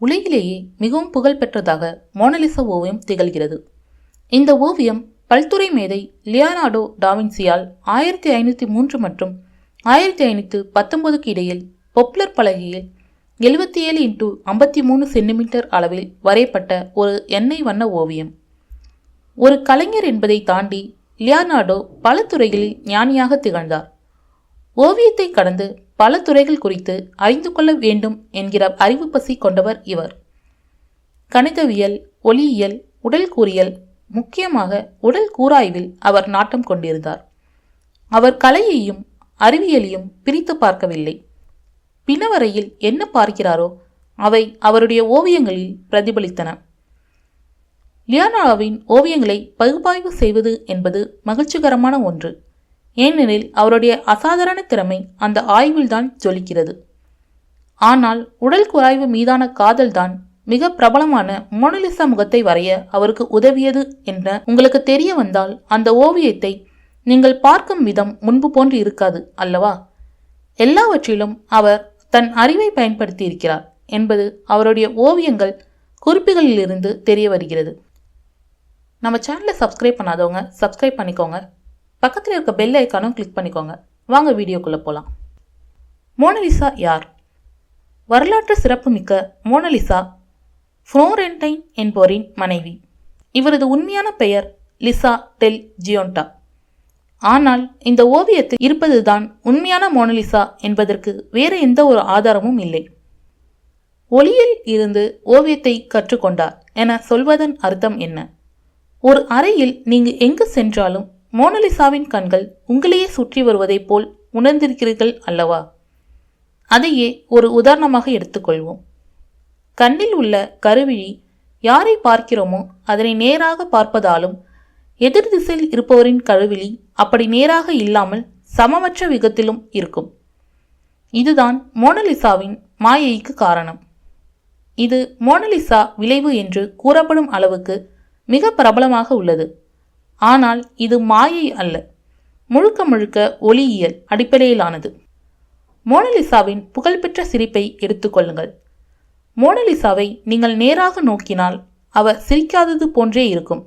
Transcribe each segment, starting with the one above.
உலகிலேயே மிகவும் புகழ்பெற்றதாக மோனலிசா ஓவியம் திகழ்கிறது. இந்த ஓவியம் பல்துறை மேதை லியானாடோ டாவின்சியால் ஆயிரத்தி ஐநூற்றி மூன்று மற்றும் ஆயிரத்தி ஐநூற்று பத்தொன்பதுக்கு இடையில் பொப்லர் பலகையில் எழுபத்தி ஏழு இன்ட்டு ஐம்பத்தி மூணு சென்டிமீட்டர் அளவில் வரையப்பட்ட ஒரு எண்ணெய் வண்ண ஓவியம். ஒரு கலைஞர் என்பதை தாண்டி லியானாடோ பல துறைகளில் ஞானியாக திகழ்ந்தார். ஓவியத்தை கடந்து பல துறைகள் குறித்து அறிந்து கொள்ள வேண்டும் என்கிற அறிவு பசி கொண்டவர் இவர். கணிதவியல் ஒளியியல் உடல் கூறியல் முக்கியமாக உடல் கூராய்வில் அவர் நாட்டம் கொண்டிருந்தார். அவர் கலையையும் அறிவியலையும் பிரித்து பார்க்கவில்லை. பிணவரையில் என்ன பார்க்கிறாரோ அவை அவருடைய ஓவியங்களில் பிரதிபலித்தன. லியானாவின் ஓவியங்களை பகுப்பாய்வு செய்வது என்பது மகிழ்ச்சிகரமான ஒன்று. ஏனெனில் அவருடைய அசாதாரண திறமை அந்த ஆய்வில்தான் ஜொலிக்கிறது. ஆனால் உடல் குறாய்வு மீதான காதல்தான் மிக பிரபலமான மோனலிசா முகத்தை வரைய அவருக்கு உதவியது என்ற உங்களுக்கு தெரிய வந்தால் அந்த ஓவியத்தை நீங்கள் பார்க்கும் விதம் முன்பு போன்று இருக்காது அல்லவா? எல்லாவற்றிலும் அவர் தன் அறிவை பயன்படுத்தி இருக்கிறார் என்பது அவருடைய ஓவியங்கள் குறிப்புகளிலிருந்து தெரிய வருகிறது. நம்ம சேனலை சப்ஸ்கிரைப் பண்ணாதவங்க சப்ஸ்கிரைப் பண்ணிக்கோங்க. பக்கத்தில் இருக்க பெல் ஐக்கானும் கிளிக் பண்ணிக்கோங்க. வாங்க வீடியோக்குள்ளே போகலாம் மோனலிசா யார்? வரலாற்று சிறப்புமிக்க மோனலிசா ஃப்ளோரென்டைன் என்போரின் மனைவி. இவரது உண்மையான பெயர் லிசா டெல் ஜியோண்டா ஆனால் இந்த ஓவியத்தில் இருப்பதுதான் உண்மையான மோனலிசா என்பதற்கு வேறு எந்த ஒரு ஆதாரமும் இல்லை. ஒளியில் இருந்து ஓவியத்தை கற்றுக்கொண்டார் என சொல்வதன் அர்த்தம் என்ன? ஒரு அறையில் நீங்கள் எங்கு சென்றாலும் மோனலிசாவின் கண்கள் உங்களையே சுற்றி வருவதைப் போல் உணர்ந்திருக்கிறீர்கள் அல்லவா? அதையே ஒரு உதாரணமாக எடுத்துக்கொள்வோம். கண்ணில் உள்ள கருவிழி யாரை பார்க்கிறோமோ அதனை நேராக பார்ப்பதாலும் எதிர் திசையில் இருப்பவரின் கருவிழி அப்படி நேராக இல்லாமல் சமமற்ற விகத்திலும் இருக்கும். இதுதான் மோனலிசாவின் மாயைக்கு காரணம். இது மோனலிசா விளைவு என்று கூறப்படும் அளவுக்கு மிக பிரபலமாக உள்ளது. ஆனால் இது மாயை அல்ல. முழுக்க முழுக்க ஒளியியல் அடிப்படையிலானது. மோனலிசாவின் புகழ்பெற்ற சிரிப்பை எடுத்துக்கொள்ளுங்கள் மோனலிசாவை நீங்கள் நேராக நோக்கினால் அவர் சிரிக்காதது போன்றே இருக்கும்.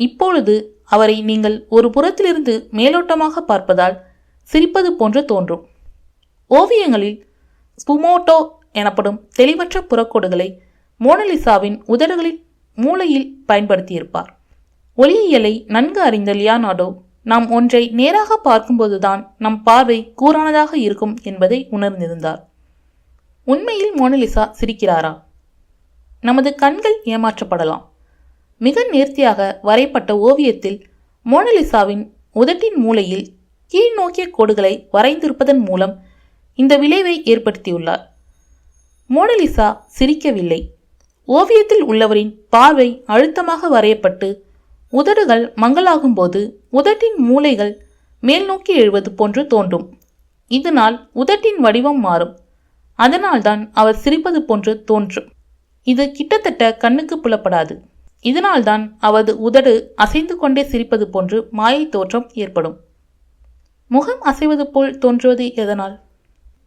இப்பொழுது அவரை நீங்கள் ஒரு புறத்திலிருந்து மேலோட்டமாக பார்ப்பதால் சிரிப்பது போன்று தோன்றும். ஓவியங்களில் ஸ்புமோட்டோ எனப்படும் தெளிவற்ற புறக்கோடுகளை மோனலிசாவின் உதடுகளின் மூளையில் பயன்படுத்தியிருப்பார். ஒளியியலை நன்கு அறிந்த லியானாடோ நாம் ஒன்றை நேராக பார்க்கும்போதுதான் நம் பார்வை கூரானதாக இருக்கும் என்பதை உணர்ந்திருந்தார். உண்மையில் மோனலிசா சிரிக்கிறாரா? நமது கண்கள் ஏமாற்றப்படலாம். மிக நேர்த்தியாக வரைப்பட்ட ஓவியத்தில் மோனலிசாவின் உதட்டின் மூலையில் கீழ் நோக்கிய கோடுகளை வரைந்திருப்பதன் மூலம் இந்த விளைவை ஏற்படுத்தியுள்ளார். மோனலிசா சிரிக்கவில்லை. ஓவியத்தில் உள்ளவரின் பார்வை அழுத்தமாக வரையப்பட்டு உதடுகள் மங்களாகும்போது உதட்டின் மூளைகள் மேல் நோக்கி எழுவது போன்று தோன்றும். இதனால் உதட்டின் வடிவம் மாறும். அதனால்தான் அவர் சிரிப்பது போன்று தோன்றும். இது கிட்டத்தட்ட கண்ணுக்கு புலப்படாது. இதனால்தான் அவரது உதடு அசைந்து கொண்டே சிரிப்பது போன்று மாயை தோற்றம் ஏற்படும். முகம் அசைவது போல் தோன்றுவது எதனால்?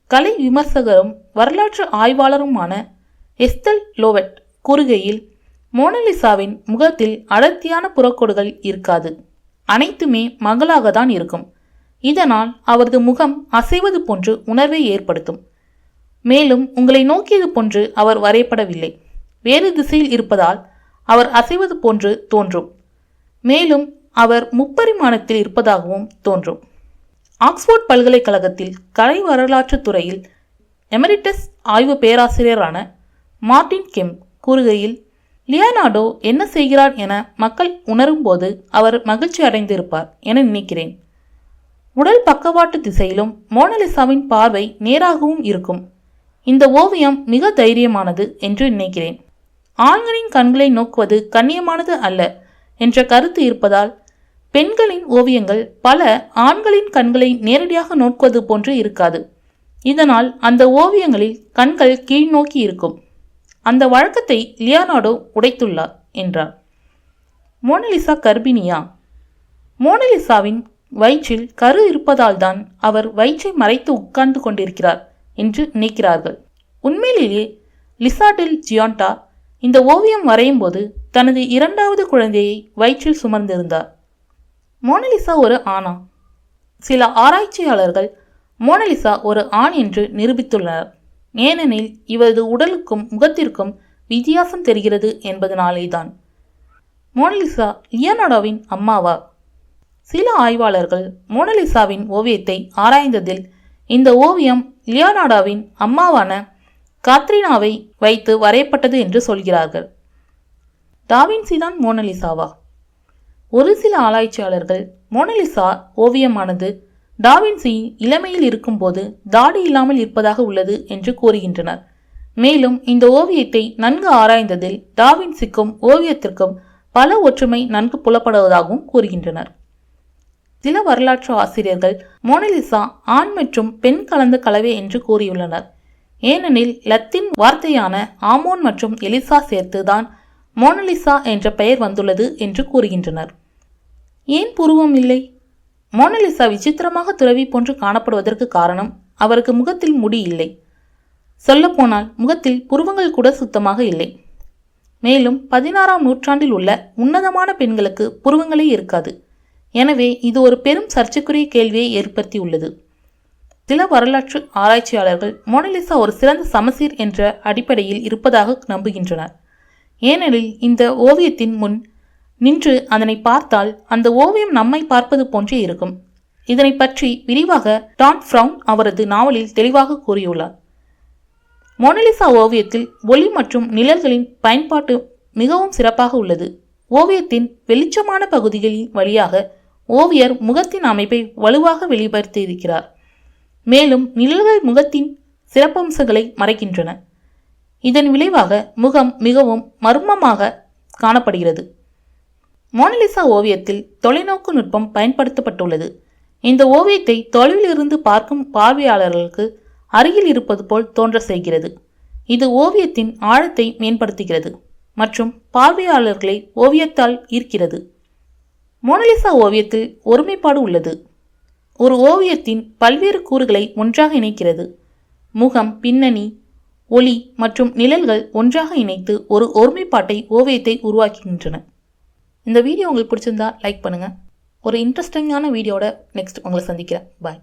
கலை விமர்சகரும் வரலாற்று ஆய்வாளருமான எஸ்தல் லோவெட் கூறுகையில் மோனலிசாவின் முகத்தில் அடர்த்தியான புறக்கோடுகள் இருக்காது. அனைத்துமே மகளாக தான் இருக்கும். இதனால் அவரது முகம் அசைவது போன்று உணர்வை ஏற்படுத்தும். மேலும் உங்களை நோக்கியது போன்று அவர் வரையப்படவில்லை. வேறு திசையில் இருப்பதால் அவர் அசைவது போன்று தோன்றும். மேலும் அவர் முப்பரிமாணத்தில் இருப்பதாகவும் தோன்றும். ஆக்ஸ்போர்ட் பல்கலைக்கழகத்தில் கலை வரலாற்று துறையில் எமரிட்டஸ் ஆய்வு பேராசிரியரான மார்டின் கெம் கூறுகையில் லியோனார்டோ என்ன செய்கிறார் என மக்கள் உணரும்போது அவர் மகிழ்ச்சி அடைந்திருப்பார் என நினைக்கிறேன். உடல் பக்கவாட்டு திசையிலும் மோனலிசாவின் பார்வை நேராகவும் இருக்கும். இந்த ஓவியம் மிக தைரியமானது என்று நினைக்கிறேன். ஆண்களின் கண்களை நோக்குவது கண்ணியமானது அல்ல என்ற கருத்து இருப்பதால் பெண்களின் ஓவியங்கள் பல ஆண்களின் கண்களை நேரடியாக நோக்குவது போன்று இருக்காது. இதனால் அந்த ஓவியங்களில் கண்கள் கீழ்நோக்கி இருக்கும். அந்த வழக்கத்தை லியானாடோ உடைத்துள்ளார் என்றார். மோனலிசா கர்ப்பிணியா மோனலிசாவின் வயிற்றில் கரு இருப்பதால்தான் அவர் வயிற்றை மறைத்து உட்கார்ந்து கொண்டிருக்கிறார் என்று நினைக்கிறார்கள். உண்மையிலேயே லிசாடெல் ஜியாண்டா இந்த ஓவியம் வரையும் போது தனது இரண்டாவது குழந்தையை வயிற்றில் சுமர்ந்திருந்தார் மோனலிசா ஒரு ஆணா? சில ஆராய்ச்சியாளர்கள் மோனலிசா ஒரு ஆண் என்று நிரூபித்துள்ளனர். ஏனெனில் இவரது உடலுக்கும் முகத்திற்கும் வித்தியாசம் தெரிகிறது என்பதனாலேதான். மோனலிசா லியோனார்டோவின் அம்மாவா சில ஆய்வாளர்கள் மோனலிசாவின் ஓவியத்தை ஆராய்ந்ததில் இந்த ஓவியம் லியோனாடாவின் அம்மாவான காத்ரீனாவை வைத்து வரையப்பட்டது என்று சொல்கிறார்கள். டாவின்சி தான் மோனலிசாவா. ஒரு சில ஆராய்ச்சியாளர்கள் மோனலிசா ஓவியமானது டாவின்சி இளமையில் இருக்கும்போது தாடி இல்லாமல் இருப்பதாக உள்ளது என்று கூறுகின்றனர். மேலும் இந்த ஓவியத்தை நன்கு ஆராய்ந்ததில் டாவின்சிக்கும் ஓவியத்திற்கும் பல ஒற்றுமை நன்கு புலப்படுவதாகவும் கூறுகின்றனர். சில வரலாற்று ஆசிரியர்கள் மோனலிசா ஆண் மற்றும் பெண் கலந்த கலவை என்று கூறியுள்ளனர். ஏனெனில் லத்தீன் வார்த்தையான ஆமோன் மற்றும் எலிசா சேர்த்து தான் மோனலிசா என்ற பெயர் வந்துள்ளது என்று கூறுகின்றனர். ஏன் புருவம் இல்லை? மோனலிசா விசித்திரமாக துறவி போன்று காணப்படுவதற்கு காரணம் அவருக்கு முகத்தில் முடி இல்லை. சொல்லப்போனால் முகத்தில் புருவங்கள் கூட சுத்தமாக இல்லை. மேலும் பதினாறாம் நூற்றாண்டில் உள்ள உன்னதமான பெண்களுக்கு புருவங்களே இருக்காது. எனவே இது ஒரு பெரும் சர்ச்சைக்குரிய கேள்வியை ஏற்படுத்தியுள்ளது சில வரலாற்று ஆராய்ச்சியாளர்கள் மோனலிசா ஒரு சிறந்த சமசீர் என்ற அடிப்படையில் இருப்பதாக நம்புகின்றனர். ஏனெனில் இந்த ஓவியத்தின் முன் நின்று அதனை பார்த்தால் அந்த ஓவியம் நம்மை பார்ப்பது போன்றே இருக்கும். இதனை பற்றி விரிவாக டான் ஃப்ரவுன் அவரது நாவலில் தெளிவாக கூறியுள்ளார். மொனலிசா ஓவியத்தில் ஒளி மற்றும் நிழல்களின் பயன்பாட்டு மிகவும் சிறப்பாக உள்ளது. ஓவியத்தின் வெளிச்சமான பகுதிகளின் வழியாக ஓவியர் முகத்தின் அமைப்பை வலுவாக வெளிப்படுத்தியிருக்கிறார். மேலும் நிழல்கள் முகத்தின் சிறப்பம்சங்களை மறைக்கின்றன. இதன் விளைவாக முகம் மிகவும் மர்மமாக காணப்படுகிறது. மோனலிசா ஓவியத்தில் தொலைநோக்கு நுட்பம் பயன்படுத்தப்பட்டுள்ளது. இந்த ஓவியத்தை தொலைவிலிருந்து பார்க்கும் பார்வையாளர்களுக்கு அருகில் இருப்பது போல் தோன்ற செய்கிறது. இது ஓவியத்தின் ஆழத்தை மேம்படுத்துகிறது மற்றும் பார்வையாளர்களை ஓவியத்தால் ஈர்க்கிறது. மோனலிசா ஓவியத்தில் ஒருமைப்பாடு உள்ளது. ஒரு ஓவியத்தின் பல்வேறு கூறுகளை ஒன்றாக இணைக்கிறது. முகம் பின்னணி ஒளி மற்றும் நிழல்கள் ஒன்றாக இணைத்து ஒரு ஒருமைப்பாட்டை ஓவியத்தை உருவாக்குகின்றன. இந்த வீடியோ உங்களுக்கு பிடிச்சிருந்தா லைக் பண்ணுங்கள் ஒரு இன்ட்ரெஸ்டிங்கான வீடியோட நெக்ஸ்ட் உங்களை சந்திக்கிறேன். பாய்